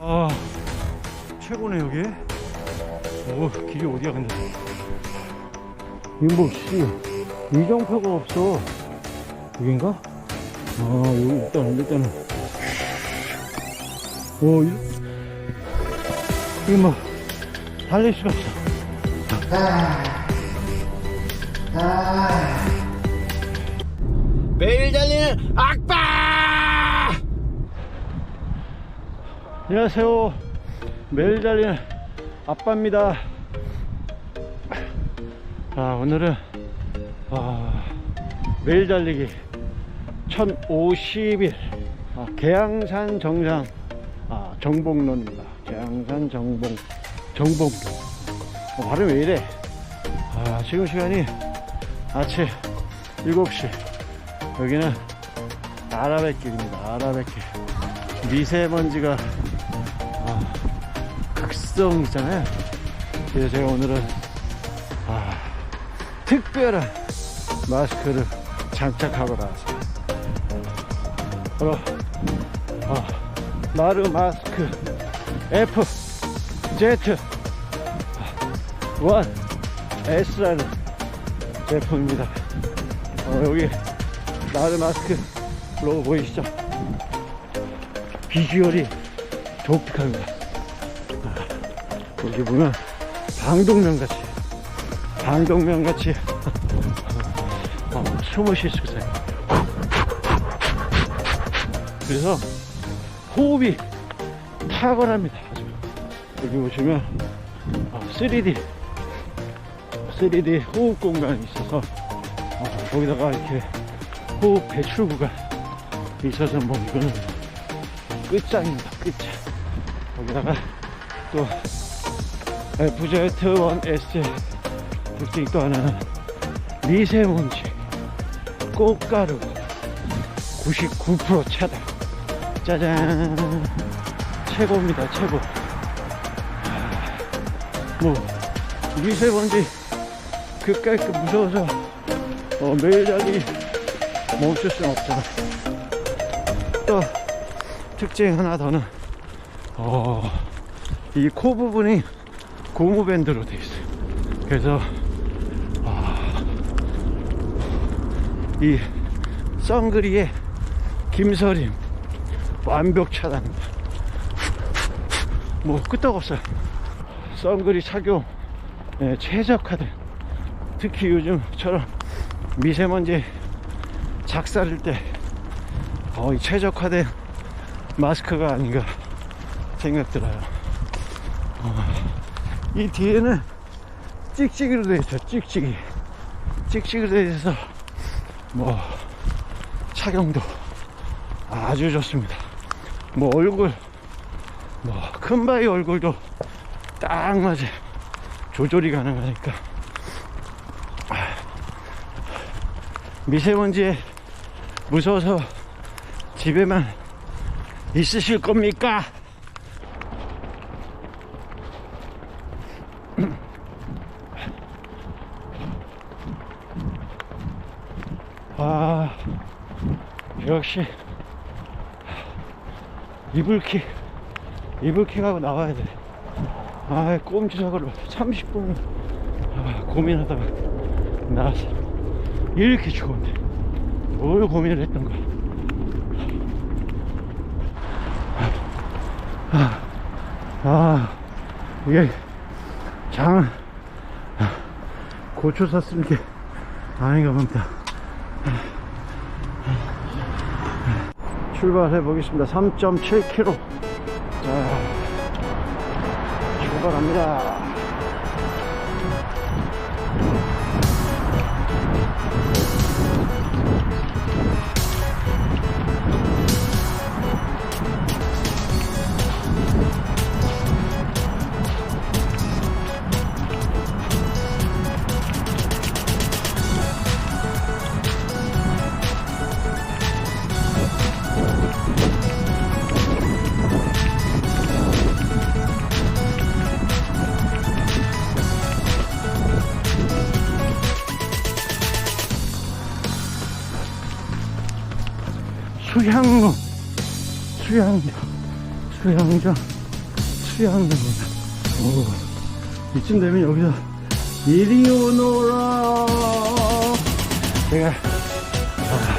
아 최고네 여기. 오 길이 어디야 근데? 이거 뭐씨 이정표가 없어. 여긴가? 아 여기 일단 일단은. 오 이, 이거 뭐 달릴 수가 없어. 매일 달리는 악바! 안녕하세요. 매일 달리는 아빠입니다. 아, 오늘은 아, 매일 달리기 1050일 아, 계양산 정상 아, 정복로입니다. 계양산 정복 정복로. 어, 발음 왜 이래? 아, 지금 시간이 아침 7시. 여기는 아라뱃길입니다. 아라뱃길. 미세먼지가 아, 극성 있잖아요. 그래서 제가 오늘은 아, 특별한 마스크를 장착하고 나왔어요. 바로 아, 마르 마스크 F Z 1 S라는 제품입니다. 어, 여기 마르 마스크 로고 보이시죠? 비주얼이 독특합니다. 아, 여기 보면 방독면 같이, 방독면 같이 어, 숨을 쉴 수 있어요. 그래서 호흡이 탁월합니다. 여기 보시면 어, 3D, 3D 호흡 공간이 있어서 어, 거기다가 이렇게 호흡 배출구가 있어서 뭐 이거는 끝장입니다 끝장 거기다가 또 FZ1S 특징 또 하나는 미세먼지 꽃가루 99% 차단. 짜잔. 최고입니다 최고. 뭐 미세먼지 그까이 그 무서워서 어, 매일 달리 멈출 수는 없잖아. 또 특징 하나 더는 어, 이 코 부분이 고무밴드로 되어 있어요. 그래서 아, 이 썬그리의 김서림 완벽 차단입니다. 뭐 끄떡없어요. 썬그리 착용 에 최적화된 특히 요즘처럼 미세먼지 작살일 때 거의 최적화된 마스크가 아닌가 생각 들어요. 어, 이 뒤에는 찍찍이로 되어 있어요. 찍찍이. 찍찍이로 되어 있어서 뭐 착용도 아주 좋습니다. 뭐 얼굴 뭐 큰 바위 얼굴도 딱 맞아 조절이 가능하니까 아, 미세먼지에 무서워서 집에만 있으실 겁니까? 아, 역시 이불킥, 이불킥 하고 나와야 돼. 아, 꼼지락으로 30분 아, 고민하다가 나왔어. 이렇게 좋은데 뭘 고민을 했던 거야. 아, 이게 장 고추 샀으면 게 아닌가 봅니다. 출발해 보겠습니다. 3.7km. 자, 출발합니다. 수향로 수향장 수향장 수영하는 거다. 오, 이쯤 되면 여기서 이리 오너라. 제가, 아,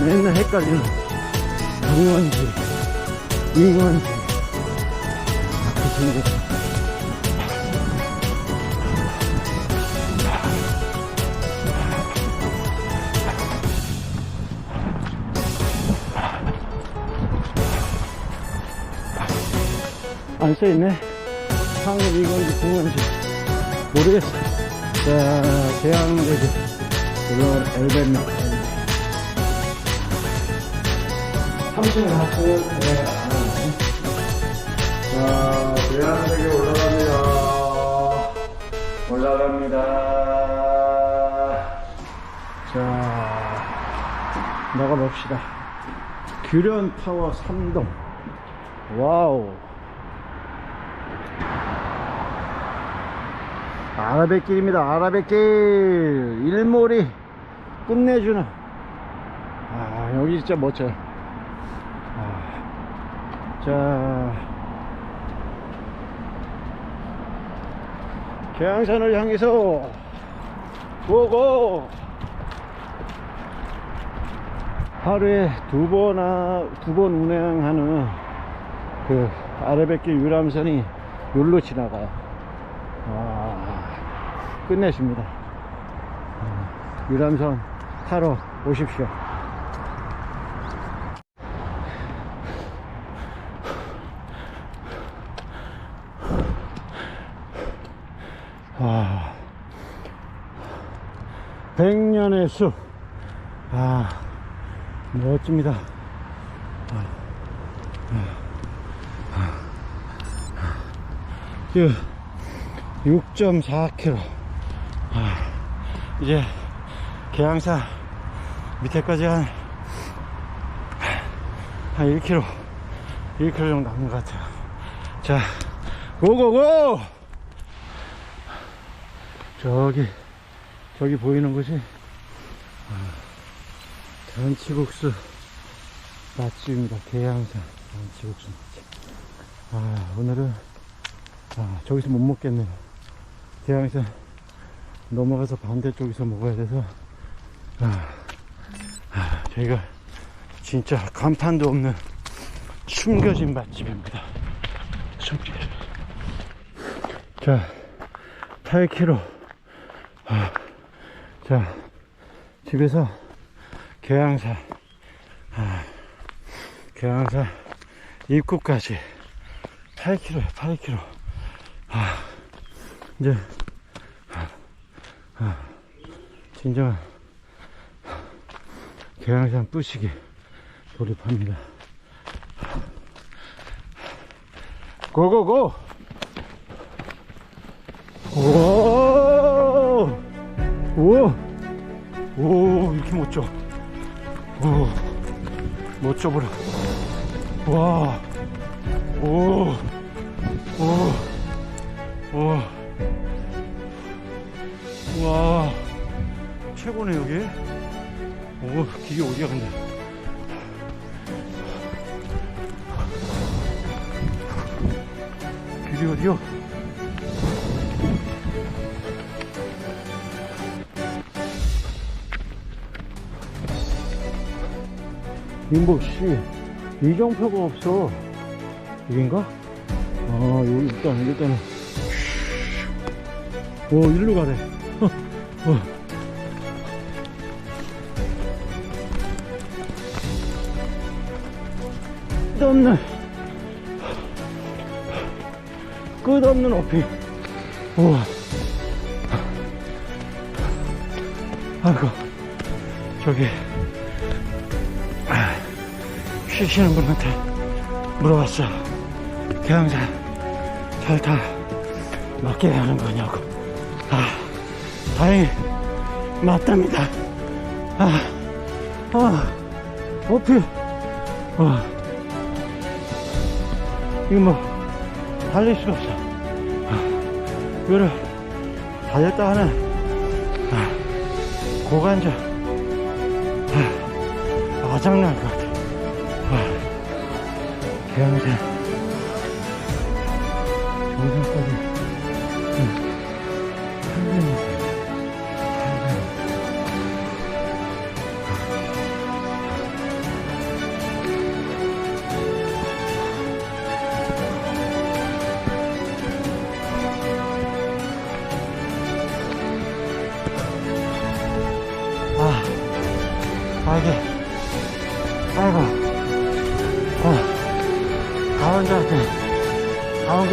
맨날 헷갈리는 붕어인지, 잉어인지, 앞에 생겼다. 안 써있네. 상을 이건지 붕어인지 모르겠어. 자, 대양대교. 물론 엘베입니다. 3층 갔으면 네. 자, 대양대교 올라갑니다. 올라갑니다. 자, 나가봅시다. 규련 타워 3동. 와우. 아라뱃길입니다. 아라뱃길. 일몰이 끝내주는. 아, 여기 진짜 멋져요. 아, 자. 계양산을 향해서 고고! 하루에 두 번아, 두 번 운행하는 그 아라뱃길 유람선이 여기로 지나가요. 와, 끝내줍니다. 어, 유람선 타러 오십시오. 와, 백년의 숲. 아, 멋집니다. 그, 6.4km. 아, 이제 계양사 밑에까지 한, 한 1km, 1km 정도 남은 것 같아요. 자, 고고고! 저기, 저기 보이는 곳이, 아, 잔치국수 맛집입니다. 계양사 잔치국수 맛집. 아, 오늘은 아, 저기서 못 먹겠네요. 대양에서 넘어가서 반대쪽에서 먹어야 돼서, 아, 아, 저희가 진짜 간판도 없는 숨겨진 맛집입니다. 숨겨진. 자, 8km. 아, 자, 집에서 계양사, 아, 계양사 입구까지 8km에 8km. 아, 이제, 진정한 계양산 뿌시기 돌입합니다. 고고고! 오! 오! 오, 이렇게 멋져. 오, 멋져 보라. 와, 오, 오, 오, 와, 최고네, 여기. 오, 길이 어디야, 근데. 길이 어디요? 임보 씨 이정표가 없어 여긴가? 아 여기 일단 일단은 오 일로 가래 어, 어. 끝없는 끝없는 어필 우와 아이고 저기 쉬시는 분한테 물어봤어. 계양사 잘타 맞게 하는 거냐고. 아, 다행히 맞답니다. 아, 아, 어필. 아, 이거 뭐, 달릴 수가 없어. 아, 이거를 달렸다 하는, 아, 고관절. 아, 아장날 것 같아. 계양산 오전까지 한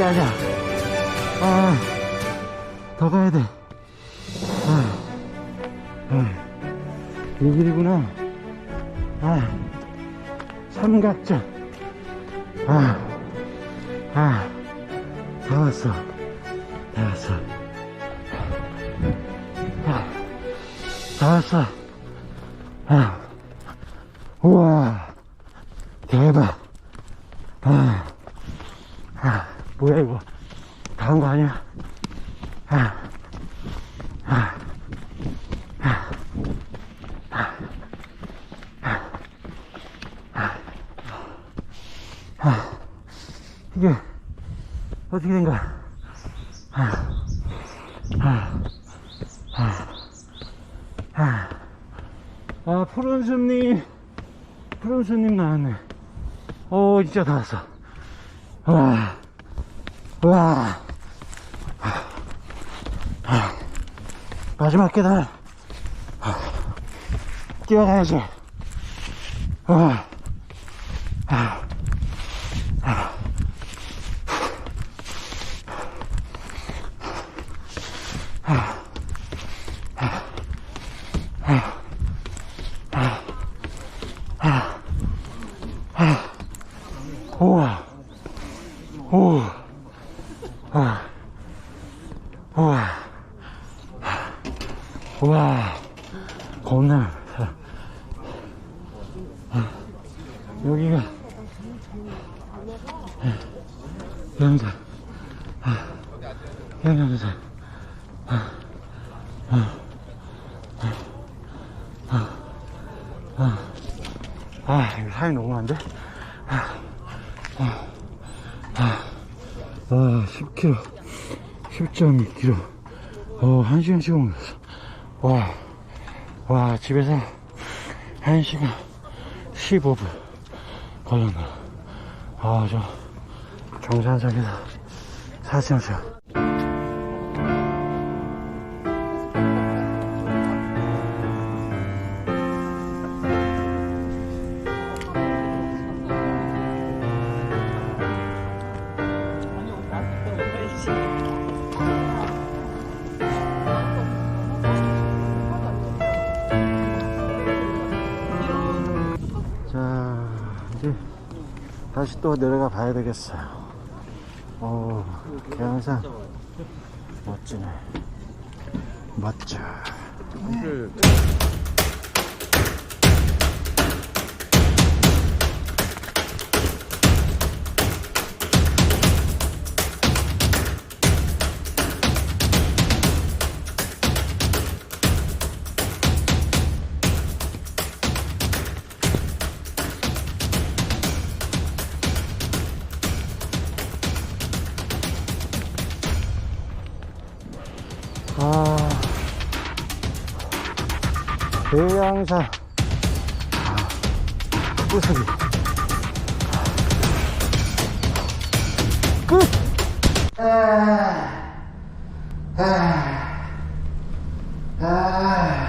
아니야. 아, 더 가야 돼. 아, 아, 이 길이구나. 아, 삼각장. 아, 아, 다 왔어. 다 왔어. 아, 다 왔어. 아, 우와, 대박. 아, 아, 뭐야, 이거. 다온거 아니야? 아, 아, 아, 아, 아, 아, 이게, 어떻게 된 거야? 아, 아, 아, 아. 아, 푸른 숲님, 푸른 숲님 나왔네. 오, 진짜 다 왔어. 와, 와. 아, 마지막 계단. 아, 뛰어가야지. 아. 우와. 오. 아. 우와. 우와. 겁나. 아. 여기가. 영상. 아. 영상사. 아. 아. 아. 아. 아, 이거 사이 너무 안 돼? 아, 10km, 10.2km. 어, 1시간 15분. 와, 와, 집에서 1시간 15분 걸렸네. 아, 저, 정산석에서 사진을 찍어. 다시 또 내려가 봐야 되겠어요. 오, 계양산 멋지네. 멋져. 아, 계양산 구슬이 끝! 아, 아, 아.